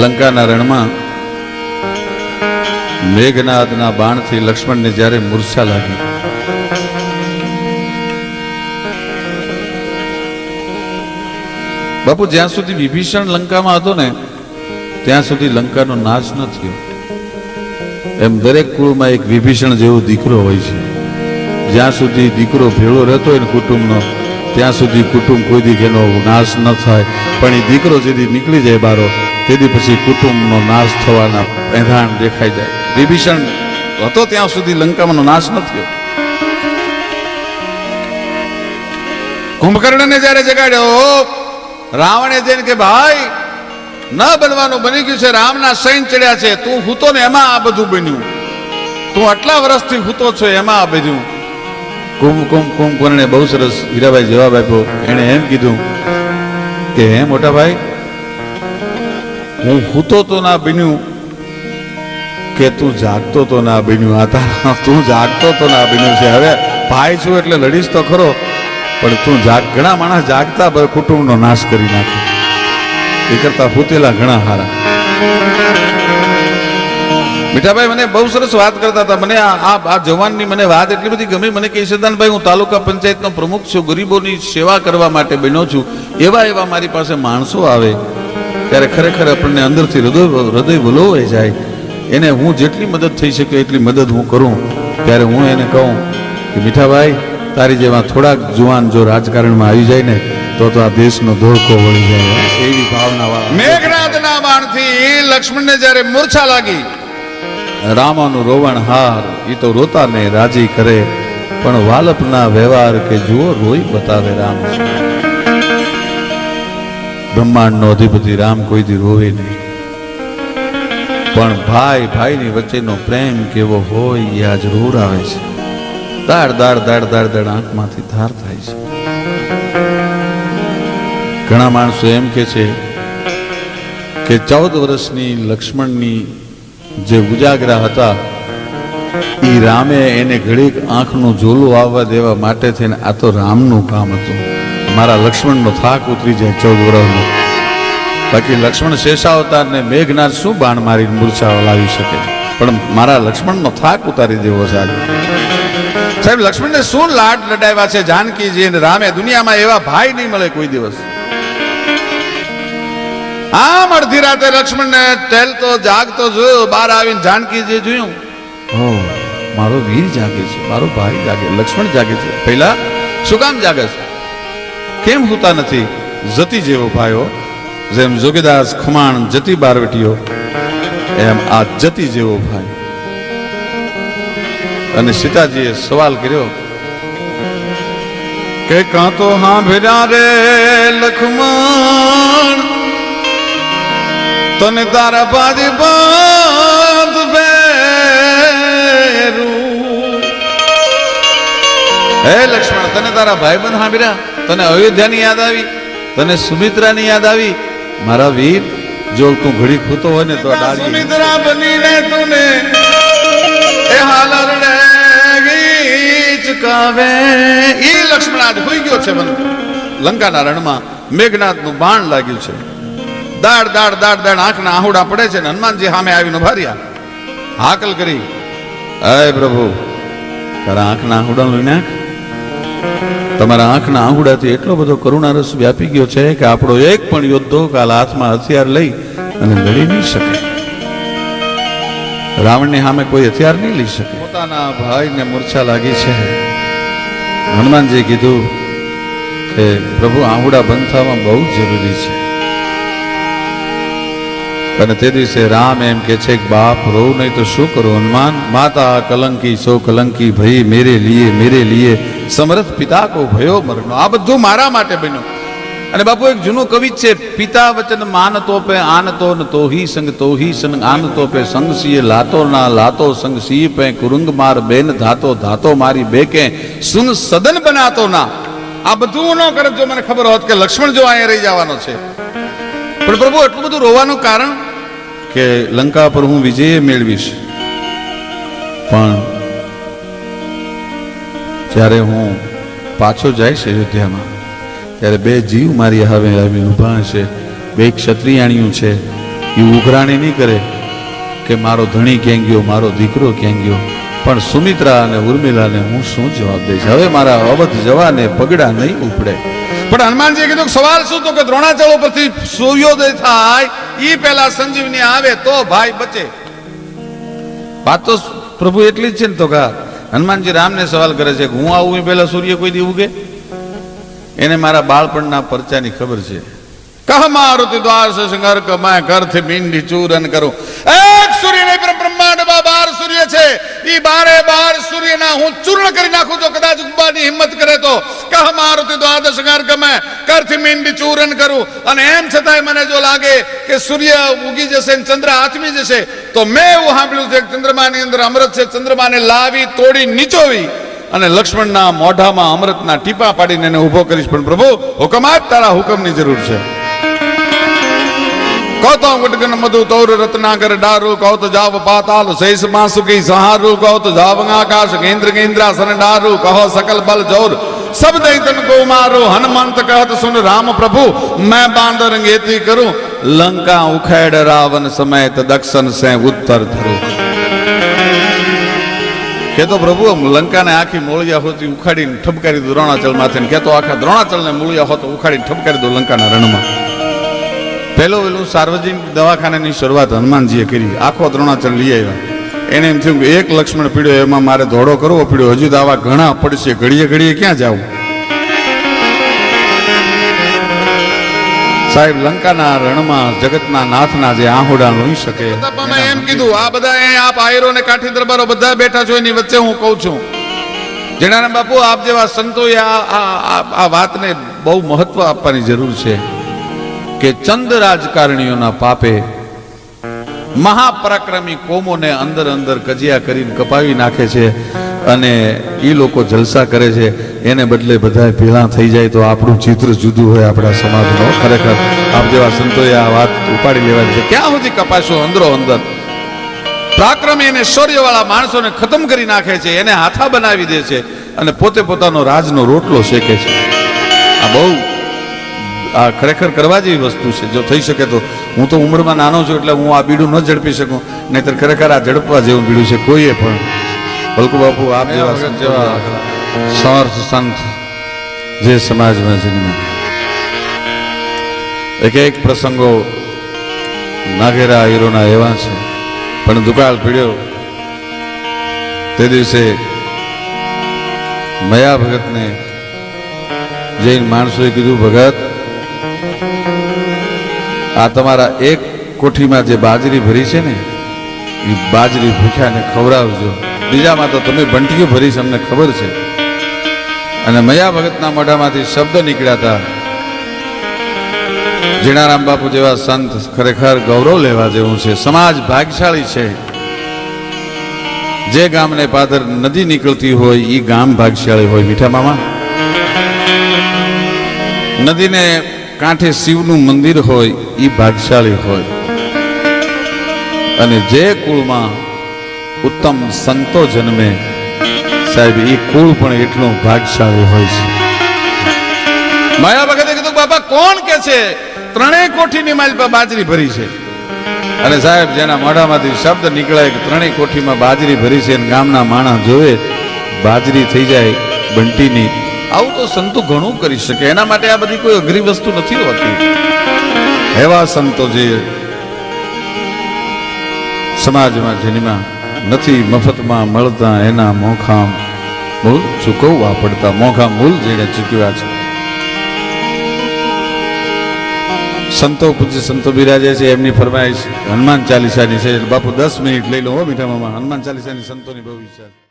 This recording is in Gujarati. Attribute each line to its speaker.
Speaker 1: લંકાના રણમાં મેઘનાદના બાણથી લક્ષ્મણને જ્યારે મૂર્છા લાગી, બાપુ જ્યાં સુધી વિભીષણ લંકામાં હતો ને, ત્યાં સુધી લંકાનો નાશ ન થયો. એમ દરેક કુળમાં એક વિભીષણ જેવો દીકરો હોય છે. જ્યાં સુધી દીકરો ભેળો રહેતો હોય ને કુટુંબનો, ત્યાં સુધી કુટુંબ કોઈ દીક એનો નાશ ન થાય. પણ એ દીકરો જેથી નીકળી જાય બારો તેથી પછી કુટુંબનો નાશ થવાના એંધાણ દેખાઈ જાય. વિભીષણ હતો ત્યાં સુધી લંકાનો નાશ ન થયો. કુંભકર્ણને જ્યારે જગાડ્યો રાવણે જઈને કે ભાઈ, ન બનવાનું બની ગયું છે, રામના સૈન ચડ્યા છે, તું હૂતો ને એમાં આ બધું બન્યું. તું આટલા વર્ષથી હૂતો છો, એમાં આ બધું. કુંભ કુંભ, કુંભકર્ણે બહુ સરસ હીરાભાઈ જવાબ આપ્યો. એણે એમ કીધું કે, હે મોટા ભાઈ હું હૂતો તો ના બન્યું કે તું જાગતો તો ના બન્યું? આ તારા તું જાગતો તો ના બન્યું છે. હવે ભાઈ છું એટલે લડીશ તો ખરો, પણ તું જાગ, ઘણા માણસ જાગતા ભાઈ કુટુંબનો નાશ કરી નાખે. એ કરતા હૂતેલા ઘણા હારા. મીઠાભાઈ, મને બહુ સરસ વાત કરતા હતા. મને આ આ જવાનની મને વાત એટલી બધી ગમી. મને સિદ્ધાંતભાઈ, હું તાલુકા પંચાયતનો પ્રમુખ છું. ગરીબોની સેવા કરવા માટે બન્યો છું. એવા એવા મારી પાસે માણસો આવે. ત્યારે ખરેખર આપણને અંદરથી હૃદય હૃદય વલોવાઈ જાય. એને હું જેટલી મદદ થઈ શકે એટલી મદદ હું કરું. ત્યારે હું એને કહું કે મીઠાભાઈ તારી જેવા થોડાક જુવાન જો રાજકારણમાં આવી જાય ને તો તો આ દેશનો ધોળકો વળી જાય. એવી ભાવના મેઘરાજના બાણથી લક્ષ્મણને જ્યારે મૂર્છા લાગી રામાનું રોવણ હાર એ તો રોતાને રાજી કરે. પણ વાલપના વ્યવહાર કે જુઓ રોઈ બતાવે રામ બ્રહ્માંડનો અધિપતિ રામ કોઈ દી રોવે નહીં. પણ ભાઈ, ભાઈની વચ્ચેનો પ્રેમ કેવો હોય એ આજ રોર આવે છે. દાડ દાડ દાડ દાડ દાડ આંખમાંથી ધાર થાય છે. ઘણા માણસો એમ કે છે કે ચૌદ વર્ષની લક્ષ્મણની જે ઉજાગરા હતા એ રામે એને ઘડીક આંખનું ઝોલું આવવા દેવા માટે થઈને આ તો રામનું કામ હતું. મારા લક્ષ્મણનો થાક ઉતરી જાય ચૌદ વર્ષનો. બાકી લક્ષ્મણ શેષાવતારને મેઘનાથ શું બાણ મારી મૂર્છા લાવી શકે? પણ મારા લક્ષ્મણનો થાક ઉતારી દેવો છે સાહેબ, લક્ષ્મણને શું લાડ લડાવ્યા છે જાનકીજી અને રામે? દુનિયામાં એવા ભાઈ નહીં મળે કોઈ દિવસ. આમ અડધી રાતે લક્ષ્મણને ટેલતો, જાગતો જોયો, બહાર આવીને જાનકીજી જોયું. ઓ મારો વીર જાગે છે, મારો ભાઈ જાગે, લક્ષ્મણ જાગે છે. પહેલા શું કામ જાગે છે? કેમ હોતા નથી? જતી જેવો ભાઈઓ જેમ જોગીદાસ ખુમાણ જતી બારવટીઓ એમ આ જતી જેવો ભાઈ. અને સીતાજીએ સવાલ કર્યો, કે કાં તો હા ભેરા રે લખમણ? તને તારા બાજી બાંધ બેરું. હે લક્ષ્મણ, તને તારા ભાઈબંધ સાંભળ્યા તને અયોધ્યાની યાદ આવી? તને સુમિત્રાની યાદ આવી? મારા વીર, જો તું ઘડી ખૂતો હોય ને તો ડાળી. સુમિત્રા બનીને તુને, એ હાલ રડે ચુકાવે ઈ લક્ષ્મણ આજ હોઈ ગયો છે મને. લંકાના રણમાં મેઘનાથનું બાણ લાગ્યું છે. દાડ દાડ દાડ દાડ આંખના આહુડા પડે છે ને હનુમાનજી સામે આવીને ભાર્યા હાકલ કરી. અય પ્રભુ, તારા આંખના આહુડા લઈને આંખ તમારા આંખના આંગુડાથી એટલો બધો કરુણારસ વ્યાપી ગયો છે કે આપણો એક પણ યોદ્ધો કાલ હાથમાં હથિયાર લઈ અને લડી નહીં શકે. રાવણની સામે કોઈ હથિયાર નહીં લઈ શકે. પોતાના ભાઈને મૂર્છા લાગી છે. હનુમાનજી કીધું કે પ્રભુ, આંગુડા બંધ થવામાં બહુ જરૂરી છે. અને તે દિવસે રામ એમ કે છે કે, બાપ રો નહીં તો શું કરો? હનુમાન, માતા, કલંકી, સો કલંકી, ભઈ, મેરે લીએ મેરે લીએ. સમરથ પિતા કો ભયો મરનો આ બધું મારા માટે બન્યું. અને બાપુ, એક જૂનું કવિ છે, પિતા વચન માન તો પે આન તો ન તો હી સંગ, તો હી સંગ આન તો પે સંગ સીએ, લાતો ના લાતો સંગ સી પે કુરુંગ માર બેન ધાતો ધાતો મારી બેકે, સુન સદન બનાતો ના. આ બધું ન કરે, જો મને ખબર હોત કે લક્ષ્મણ જો અહીંયા રહી જવાનો છે. પણ પ્રભુ એટલું બધું રોવાનું કારણ? કે લંકા પર હું વિજય મેળવીશ. પણ જ્યારે હું પાછો જઈશ અયોધ્યામાં ત્યારે બે જીવ મારી હવે આવી ઊભા હશે. બે ક્ષત્રિયાણીઓ છે. એ ઉઘરાણી નહીં કરે કે મારો ધણી ક્યાં ગયો મારો દીકરો ક્યાં ગયો. પણ સુમિત્રા અને ઉર્મિલાને હું શું જવાબ દઈશ? હવે મારા અવધ જવાને પગડા નહીં ઉપડે. પણ હનુમાનજીએ કીધું સવાલ શું તો કે દ્રોણાચળ ઉપરથી સૂર્યોદય થાય ઈ પહેલા સંજીવની આવે તો ભાઈ બચે. વાત તો પ્રભુ એટલી જ છે ને તો કા હનુમાનજી રામને સવાલ કરે છે કે હું આવું એ પહેલા સૂર્ય કોઈ દી ઉગે? એને મારા બાળપણના પરચાની ખબર છે. કહ મારુતિ દ્વાર સે શંકર કમાય કરથી મીંડી ચૂરન કરું. એક સૂર્ય નહીં બ્રહ્મા ઈ બારે બાર સૂર્યના હું ચૂર્ણ કરી નાખું તો કદાચ ઉગવાની હિંમત કરે તો. કહ મારુતિ દ્વાદશ શંકર ગમે. કરથી મીંડી ચૂરણ કરું. અને એમ છતાંય મને જો લાગે કે સૂર્ય ઉગી જશે ને ચંદ્ર આથમી જશે, તો મેં એવું સાંભળ્યું છે ચંદ્રમાની અંદર અમૃત છે. ચંદ્રમાને લાવી, તોડી, નીચોવી અને લક્ષ્મણના મોઢામાં અમૃતના ટીપા પાડીને એને ઊભો કરીશ. પણ પ્રભુ, હુકમ આપ તારા હુકમની જરૂર છે. કૌતો ગુટગન મધુ તૌર રત્નાકર ડારુ કૌત જાવ પાતાલ શેષ માસુકી સહારુ કૌત જાવ આકાશ કેન્દ્ર કેન્દ્રાસન ડારુ કહો સકલ બલ જોર सब दैतन को मारो हनुमंत कहत सुन राम प्रभु मैं बांदर गेती करूं लंका उखेड़ रावण समेत दक्षिण से उत्तर धरू કેતો પ્રભુ આમ લંકાને આખી મૂળિયા હોતી ઉખાડીને ઠપકારી દો દ્રોણાચલ માથે ને કેતો આખા દ્રોણાચલને મૂળિયા હોતો ઉખાડીને ઠપકારી દો લંકાના રણમાં પહેલો પેલું સાર્વજનિક દવાખાનાની શરૂઆત હનુમાનજીએ કરી. આખો દ્રોણાચલ લઈ આવ્યા. એને એમ થયું કે એક લક્ષ્મણ પીડ્યો એમાં મારે ધોડો કરવો પીડ્યો. હજુ તો આવા ઘણા પડશે. ઘડીએ ઘડીએ ક્યાં જાવું? સાહેબ લંકાના રણમાં જગતના નાથના જે આહુડા લોહી શકે એમ કીધું આ બધા એ આપ આયરો ને કાઠી દરબારો બધા બેઠા છો એની વચ્ચે હું કહું છું. જેનારામ બાપુ આપ જેવા સંતોએ આ વાતને બહુ મહત્વ આપવાની જરૂર છે. કે ચંદ રાજકારણીઓના પાપે મહાપરાક્રમી કોમોને અંદર અંદર કજિયા કરીને કપાવી નાખે છે અને એ લોકો જલસા કરે છે. એને બદલે બધા ભેળા થઈ જાય તો આપણું ચિત્ર જુદું હોય આપણા સમાજનો ખરેખર આપ જેવા સંતોએ આ વાત ઉપાડી લેવાની છે. ક્યાં સુધી કપાશો અંદરો અંદર? પરાક્રમી અને શૌર્યવાળા માણસોને ખતમ કરી નાખે છે. એને હાથા બનાવી દે છે. અને પોતે પોતાનો રાજનો રોટલો શેકે છે. આ બહુ આ ખરેખર કરવા જેવી વસ્તુ છે. જો થઈ શકે તો હું તો ઉંમરમાં નાનો છું એટલે હું આ બીડું ન ઝડપી શકું. નહીતર ખરેખર આ ઝડપવા જેવું બીડું છે કોઈએ પણ. ભલકુ બાપુ આપ જેવા જેવા સમર્થ સંત જે સમાજમાં જન્મ્યા એક એક પ્રસંગો નાગેરા હીરોના એવા છે. પણ દુકાળ પીડ્યો. તે દિવસે મયા ભગતને જૈન માણસોએ કીધું ભગત આ તમારા એક કોઠીમાં જે બાજરી ભરી છે ને, એ બાજરી ભૂખ્યાને ખવડાવજો. બીજામાં તો તમે બંટીઓ ભરી છે અમને ખબર છે. અને મયા ભગતના મોઢામાંથી શબ્દ નીકળ્યા હતા જીણારામ બાપુ જેવા સંત ખરેખર ગૌરવ લેવા જેવું છે. સમાજ ભાગશાળી છે. જે ગામને પાદર નદી નીકળતી હોય એ ગામ ભાગશાળી હોય, મીઠા મામા. નદીને કાંઠે શિવનું મંદિર હોય એ ભાગશાળી હોય. અને જે કુળમાં ઉત્તમ સંતો જન્મે, સાહેબ એ કુળ પણ એટલું ભાગશાળી હોય છે. માયા ભગતે કીધું બાબા કોણ કે છે? ત્રણેય કોઠીની માલ પર બાજરી ભરી છે. અને સાહેબ, જેના મોઢામાંથી શબ્દ નીકળે કે ત્રણેય કોઠીમાં બાજરી ભરી છે અને ગામના માણસ જોવે, બાજરી થઈ જાય બંટીની આવું તો સંતો ઘણું કરી શકે. એના માટે આ બધી કોઈ અઘરી વસ્તુ નથી હોતી. એવા સંતો જે સમાજમાં જેનીમાં નથી, મફતમાં મળતા એના મોખા મૂળ ચૂકવવા પડતા. મોખા મૂળ જેને ચૂકવ્યા છે. સંતો પૂજ્ય સંતો બિરાજે છે, એમની ફરમાઈશ, હનુમાન ચાલીસાની છે. બાપુ દસ મિનિટ લઈ લો હો મીઠા મામા. હનુમાન ચાલીસાની સંતોની બહુ ઈચ્છા